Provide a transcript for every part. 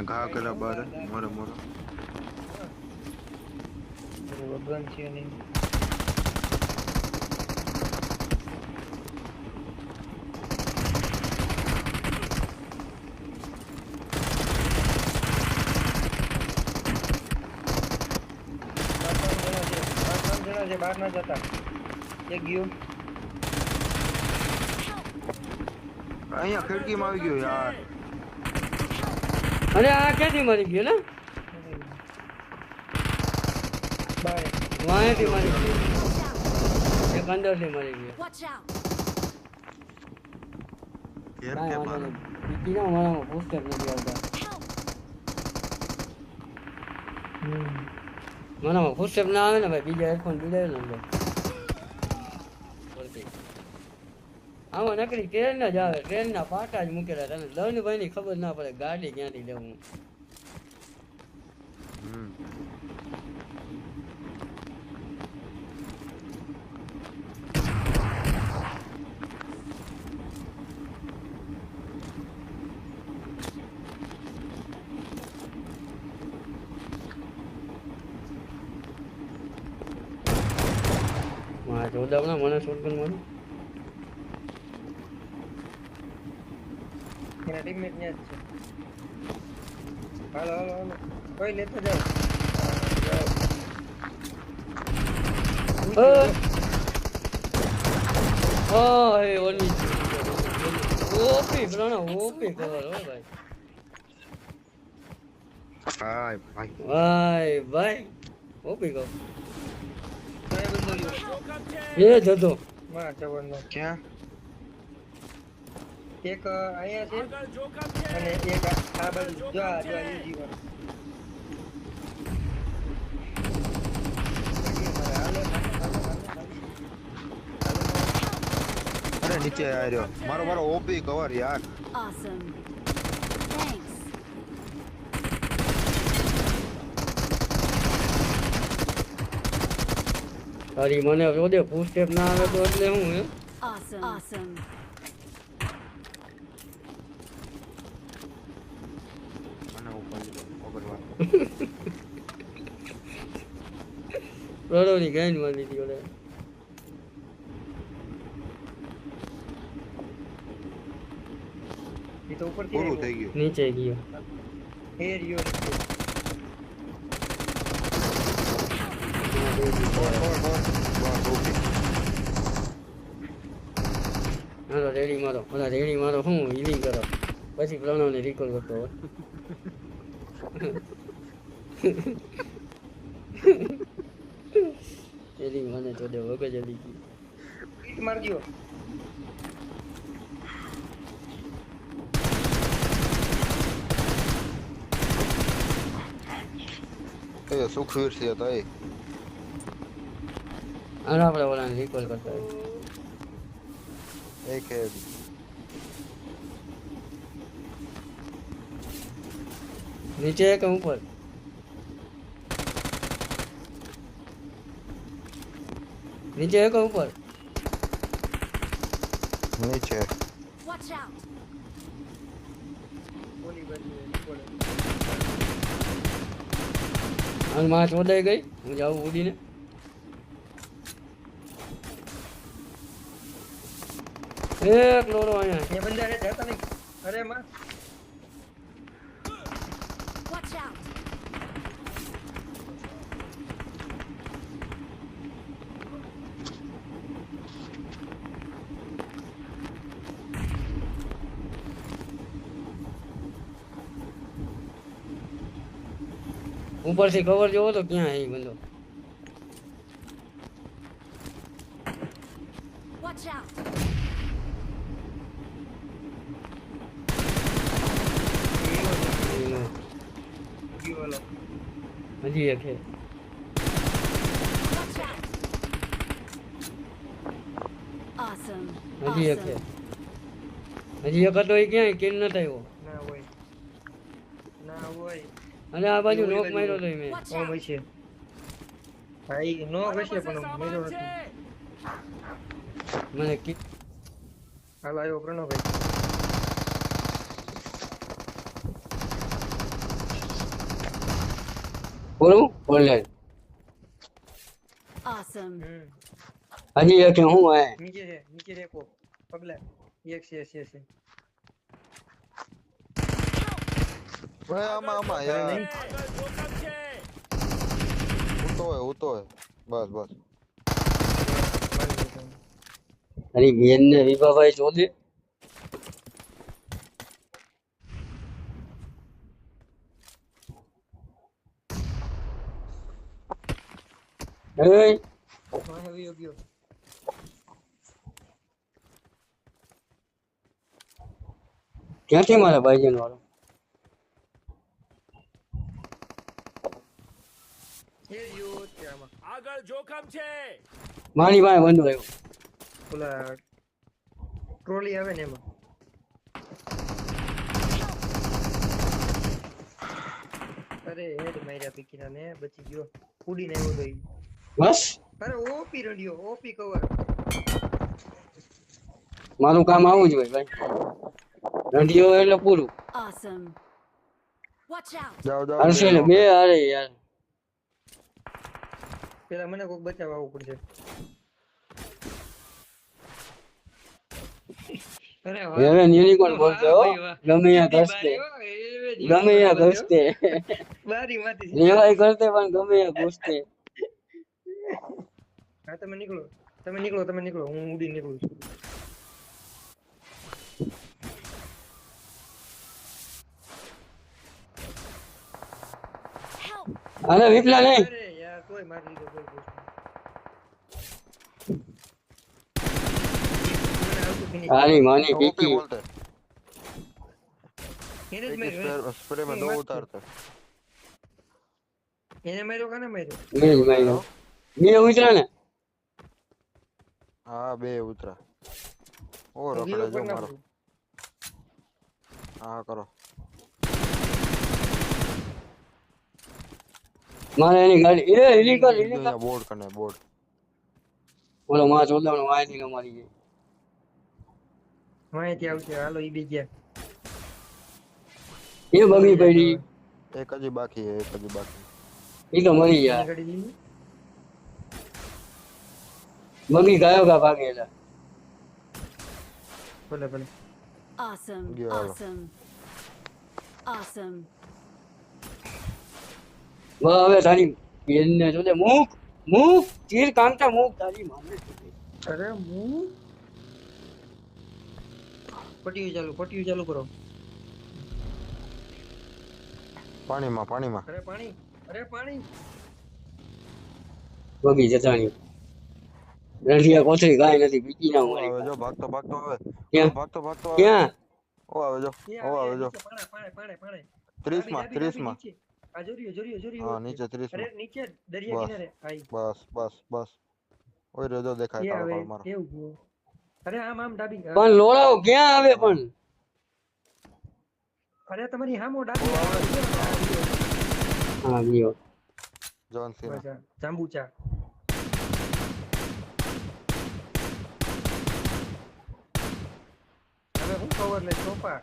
અમને ઘા કર્યા બાર મોરે મોરે વગન છે નહીં આ ત્રણ જણા છે. આ ત્રણ જણા છે બહાર ના જતા એક ગયો અહીંયા ખિડકીમાં આવી ગયો યાર અને આ ક્યાંથી મરી ગયો ને? બાય વાંહેથી મરી ગયો. એક અંદરથી મરી ગયો. Watch out! ઘેર કાંઈ કે વાંધો બાર નહીં. બીજી ના મારામાં પોસ્ટર નથી આવતા. Help! મારામાં ફૂટસ્ટેપ ના આવે ને ભાઈ બીજા હેડફોન બીજા ને અંદર. બોલતી. આમાં નકરી ટ્રેન જ આવે. ટ્રેનના પાટા જ મૂકેલા તને દવનભાઈ ની ખબર ના પડે ગાડી ક્યાંથી લેવું. મારા મને શોટગન મળ્યું ટીમમેટ ન્યા જ છે. હાલો હાલો હાલો. કોઈ લેતો જાઓ ઓય! ઓય, ઓલી ઓપી પ્રણવ ઓપી કવર હો ભાઈ. હાય ભાઈ. ભાઈ ભાઈ. ઓપી કવર એ જતો માં જવાનો. ક્યાં? એક અહીંયા છે અને એક આ બાજુ જો આ જો આ હાલો. અરે નીચે આવ્યો મારો મારો ઓપી કવર યાર. Thanks. તારી મને રોદે ફૂલ સ્ટેપ ના આવે તો એટલે હું ઓસમ Awesome. Awesome. મને ઉપર ઉપર વાર પ્રણવની ગાયનમાં લીધી ઓલે તો ઉપરથી પૂરું. થઈ ગયું? નીચે ગયો. એ રહ્યો હાલો રેડી મારો. ઓલા રેડી મારો. હું હિલિંગ કરો? પછી પ્રણવને રિકોલ કરતો હોય. રેડી મને તો દે વગજ હલી ગઈ માર ગયો એ સુખવીર છે તો એ. હાલો આપણે ઓલાને રિકોલ કરતા હોય. એક હે નીચે કે ઉપર. નીચે કે ઉપર નીચે Watch out! ઓલી બાજુ બોલે અને માં ચોદાઈ ગઈ હું જાઉં ઉડીને એક લોરો અહીંયા અહીંયા બંદા રે જતા નહીં અરે માં ઉપરથી કવર જોવો તો ક્યાં હે ઈ બંદો Watch out! એનો ગયો ઓલો હજી એક છે Watch out! Awesome. હજી એક છે Awesome. હજી એક હતો એ ક્યાંય કેમ નતો આવ્યો ના હોય ના હોય અને આ બાજુ ઓલી લોક બાજુ. માર્યો તો મેં. Watch કોમ out! હશે ભાઈ નો હશે પણ મેરો નથી મને કી હાલ આવ્યો પ્રણવભાઈ પૂરું બોલે? Awesome. હમ. હજી એક હું હે નીચે છે નીચે છે કોક પગલા. એક છે છે છે. ભાઈ આમાં આમાં યાર. ઉતો હોય ઉતો હોય. બસ બસ. તારી બેન ને વિભાભાઈ શોધે એ વાહ, વયો ગયો ક્યાંથી મારા ભાઈજન વાળો એ રહ્યો છે આમાં આગળ જોખમ છે. મારી ભાઈ બંધુ આવ્યો. ઓલા ટ્રોલી આવે ને એમાં. અરે હેડ માર્યા પીકીના ને બચી ગયો. ઉડીને આવ્યો તો બસ? અરે ઓપી રડ્યો ઓપી કવર મારું કામ આવું જ હોય ભાઈ. રંડિયો એટલે પૂરું. ઓસમ વોચ આઉટ જાવ જાવ અરે બે અરે યાર. પેલા મને કોક બચાવવા આવવું પડશે. અરે યુનિકોર્ન વાહ, બોલતો હો. ભાઈ, વાહ. ગમે ત્યાં ઘસતે. ગમે ત્યાં ઘસતે. બારીમાંથી જ. રેવાય કરતે પણ ગમે ત્યાં ઘૂસતે. હા તમે નીકળો. તમે નીકળો તમે નીકળો. હું ઉડી નીકળું છું. અરે વિપલા નહીં હોય મારી રીતે કોઈ વસ્તુ આની માની પીકી. એને મેં સ્પ્રે માં નો ઉતારતો. એને માર્યો કાને માર્યો? મેં માર્યો. બે ઉતરા ને. હા બે ઉતરા. ઓ રખડે જો મારો. હા કરો. મારે એની ગાડી એ ઇલીગલ ઇલીગલ બોર્ડ કને બોર્ડ બોલો માં ચોદાણો વાયની મારી ગઈ વાયથી આવશે. હાલો ઈ બી ગયા. એ બગી પડી. એક હજી બાકી છે એક હજી બાકી. ઈ તો મરી ગયા. મમ્મી ગાયો ગા ભાગેલા ભલે ભલે. Awesome. awesome. Awesome. હવે તારી બેનને જોજે મૂક મૂક ચીર કાંતા મૂક તારી માને અરે મૂક. પટ્યું ચાલુ પટ્યું ચાલુ કરો. પાણીમાં પાણીમાં. અરે પાણી અરે પાણી. બગી જતાણી રંઢિયા કોથળી ગાય નથી બીજી ના હોય. જો ભાગતો ભાગતો હવે. ભાગતો ભાગતો ક્યાં? ઓ આવે જો. ઓ આવે જો પાણે પાણે પાણે 30 માં 30 માં આ જો રહ્યો જો રહ્યો જો રહ્યો હા નીચે 30 અરે નીચે દરિયા કિનારે આઈ બસ બસ બસ ઓય રેજો દેખાય તારો પર મારો એવું ગો અરે આમ આમ ડાબી પણ લોળાઓ ક્યાં આવે પણ અરે તમારી હામો ડાબી હા ગયો જોન સીના જાંબુચા હવે હું કવર લે ચોપા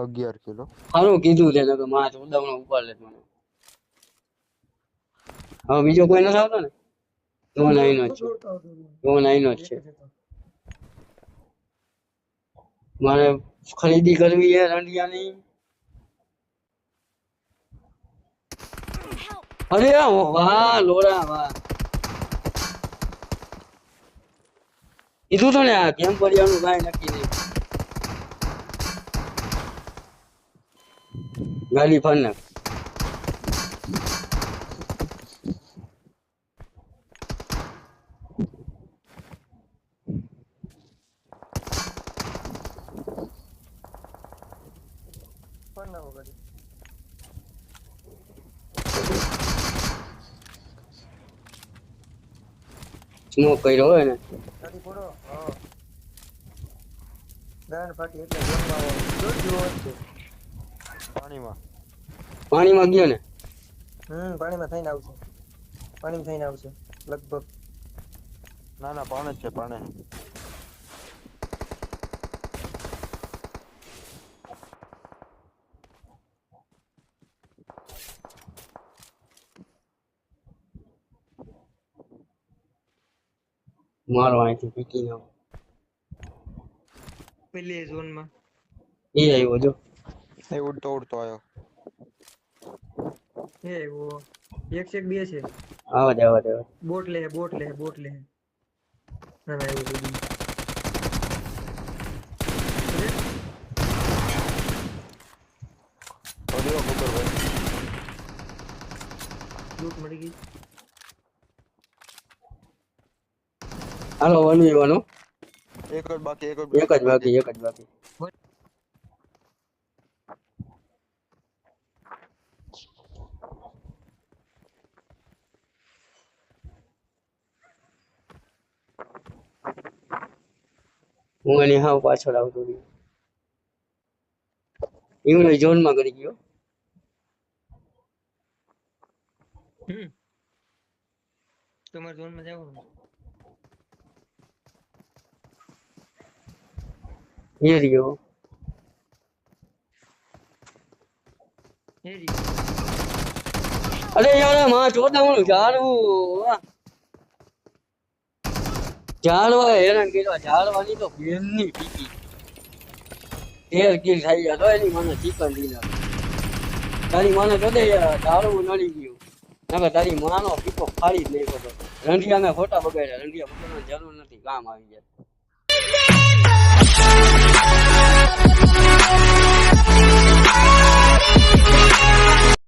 અગિયાર કિલો. સારું કીધું છે, નકરમાં ચોદાવનો ઉપર લે મને હવે બીજો કોઈ નથી આવતો ને? તો આઈનો જ છે. તો આઈનો જ છે. મારે ખરીદી કરવી છે, રંડિયાની. અરે વાહ લોડા વાહ. કીધું તો ને આ કેમ પડ્યાનું કાંઈ નક્કી નહીં. ગાડી ફાડ નાખ. સ્મોક કર્યો હોય ને? ગાડી ફોડો. હા. ગાંડ ફાટી એટલે. જોજો વચ્ચે. પાણીમાં? પાણીમાં ગયો ને? હમ પાણીમાં થઈને આવશે. પાણીમાં થઈને આવશે લગભગ. ના ના પાણી જ છે પાણી. મારો અહીંથી પીકી નો પેલી ઝોનમાં. એ આવ્યો જો. એ ઉડતો ઉડતો આવ્યો એ ઓ એક છે કે બે છે આવા જ આવા જ આવા જ. બોટ લે બોટ લે બોટ લે ના ના એવું બધું ઓડિયો ખબર ભાઈ લૂટ મળી ગઈ હાલો વન વી વન હો. એક જ બાકી એક જ એક જ બાકી એક જ બાકી હું એની હાવ પાછળ આવતો રહ્યો. ઈવડે ઝોનમાં કરી ગયો. તમારે ઝોનમાં જવાનું એ રહ્યો અરે યારમાં જોતા હું વાહ. જાળવા હેરાન કર્યા. જાળવાની તો બેનની પીકી તેર કિલ થઈ ગયા તો એની મને ચિકન ડીનર તારી મને કદે દારૂ નડી ગયું. નાખે તારી માનો પીકો ફાડી જ નહીં પડતો રંઢિયા મેં ખોટા બગાડ્યા. રંડિયા બગાડવાની જરૂર નથી. કામ આવી જાય.